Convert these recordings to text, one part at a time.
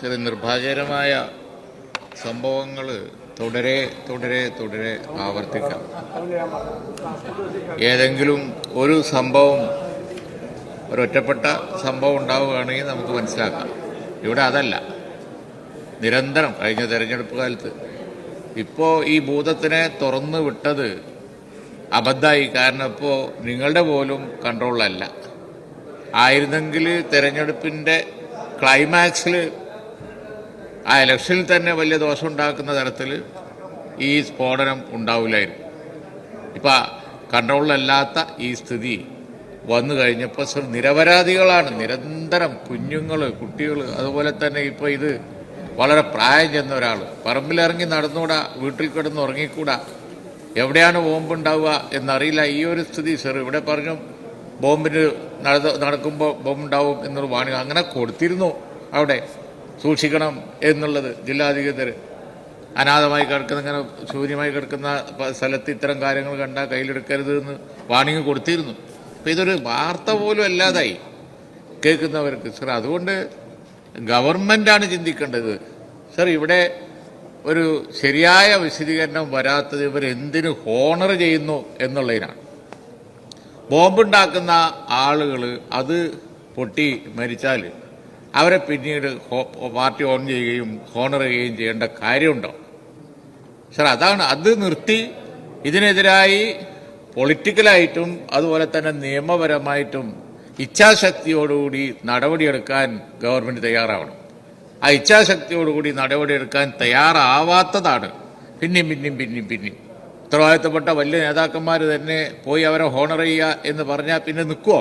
ചില നിർഭാഗ്യകരമായ സംഭവങ്ങൾ തുടരെ തുടരെ തുടരെ ആവർത്തിക്കാം. ഏതെങ്കിലും ഒരു സംഭവം ഒരൊറ്റപ്പെട്ട സംഭവം ഉണ്ടാവുകയാണെങ്കിൽ നമുക്ക് മനസ്സിലാക്കാം. ഇവിടെ അതല്ല. നിരന്തരം കഴിഞ്ഞ തെരഞ്ഞെടുപ്പ് കാലത്ത് ഇപ്പോൾ ഈ ഭൂതത്തിനെ തുറന്നു വിട്ടത് അബദ്ധമായി കാരണം ഇപ്പോൾ നിങ്ങളുടെ പോലും കൺട്രോളിലല്ല ആയിരുന്നെങ്കിൽ തെരഞ്ഞെടുപ്പിന്റെ ക്ലൈമാക്സിൽ ആ ഇലക്ഷനിൽ തന്നെ വലിയ ദോഷം ഉണ്ടാക്കുന്ന തരത്തിൽ ഈ സ്ഫോടനം ഉണ്ടാവില്ലായിരുന്നു. ഇപ്പം കൺട്രോളിലല്ലാത്ത ഈ സ്ഥിതി വന്നു കഴിഞ്ഞപ്പോൾ നിരപരാധികളാണ്. നിരന്തരം കുഞ്ഞുങ്ങൾ കുട്ടികൾ അതുപോലെ തന്നെ ഇപ്പോൾ ഇത് വളരെ പ്രായം ചെന്ന ഒരാൾ പറമ്പിലിറങ്ങി നടന്നുകൂടാ വീട്ടിൽ കിടന്ന് ഉറങ്ങിക്കൂടാ എവിടെയാണ് ബോംബ് ഉണ്ടാവുക എന്നറിയില്ല. ഈ ഒരു സ്ഥിതി സർ ഇവിടെ പറഞ്ഞു ബോംബിന് നട നടക്കുമ്പോൾ ബോംബ് ഉണ്ടാവും എന്നൊരു വാണി അങ്ങനെ കൊടുത്തിരുന്നു അവിടെ. സൂക്ഷിക്കണം എന്നുള്ളത് ജില്ലാധികൃതർ അനാഥമായി കിടക്കുന്ന ഇങ്ങനെ ശൂന്യമായി കിടക്കുന്ന സ്ഥലത്ത് ഇത്തരം കാര്യങ്ങൾ കണ്ടാൽ കയ്യിലെടുക്കരുത് എന്ന് വാണിംഗ് കൊടുത്തിരുന്നു. അപ്പോൾ ഇതൊരു വാർത്ത പോലും അല്ലാതായി. കേൾക്കുന്നവർക്ക്. സർ അതുകൊണ്ട് ഗവൺമെന്റാണ് ചിന്തിക്കേണ്ടത്. സർ ഇവിടെ ഒരു ശരിയായ വിശദീകരണം വരാത്തത് ഇവർ എന്തിനു ഹോണർ ചെയ്യുന്നു എന്നുള്ളതിനാണ്. ബോംബുണ്ടാക്കുന്ന ആളുകൾ അത് പൊട്ടി മരിച്ചാൽ അവരെ പിന്നീട് പാർട്ടി ഓൺ ചെയ്യുകയും ഹോണർ ചെയ്യേണ്ട കാര്യമുണ്ടോ? സർ അതാണ് അത് നിർത്തി ഇതിനെതിരായി പൊളിറ്റിക്കലായിട്ടും അതുപോലെ തന്നെ നിയമപരമായിട്ടും ഇച്ഛാശക്തിയോടുകൂടി നടപടിയെടുക്കാൻ ഗവൺമെന്റ് തയ്യാറാവണം. ആ ഇച്ഛാശക്തിയോടുകൂടി നടപടിയെടുക്കാൻ തയ്യാറാവാത്തതാണ്. പിന്നെയും പിന്നെയും പിന്നെയും പിന്നെയും. ഉത്തരവാദിത്തപ്പെട്ട വലിയ നേതാക്കന്മാർ തന്നെ പോയി അവരെ ഹോണർ ചെയ്യുക എന്ന് പറഞ്ഞാൽ പിന്നെ നിൽക്കുമോ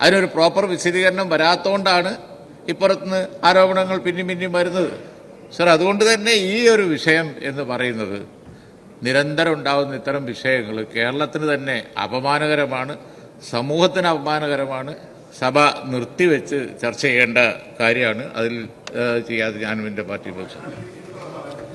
അതിനൊരു പ്രോപ്പർ വിശദീകരണം വരാത്തതുകൊണ്ടാണ് ഇപ്പുറത്തുനിന്ന് ആരോപണങ്ങൾ പിന്നെയും പിന്നെയും വരുന്നത്. സർ അതുകൊണ്ട് തന്നെ ഈ ഒരു വിഷയം എന്ന് പറയുന്നത് നിരന്തരം ഉണ്ടാകുന്ന ഇത്തരം വിഷയങ്ങൾ കേരളത്തിന് തന്നെ അപമാനകരമാണ് സമൂഹത്തിന് അപമാനകരമാണ്. സഭ നിർത്തിവെച്ച് ചർച്ച ചെയ്യേണ്ട കാര്യമാണ്. അതിൽ ചെയ്യാതെ ഞാനും എന്റെ പാർട്ടി ഉപദേശം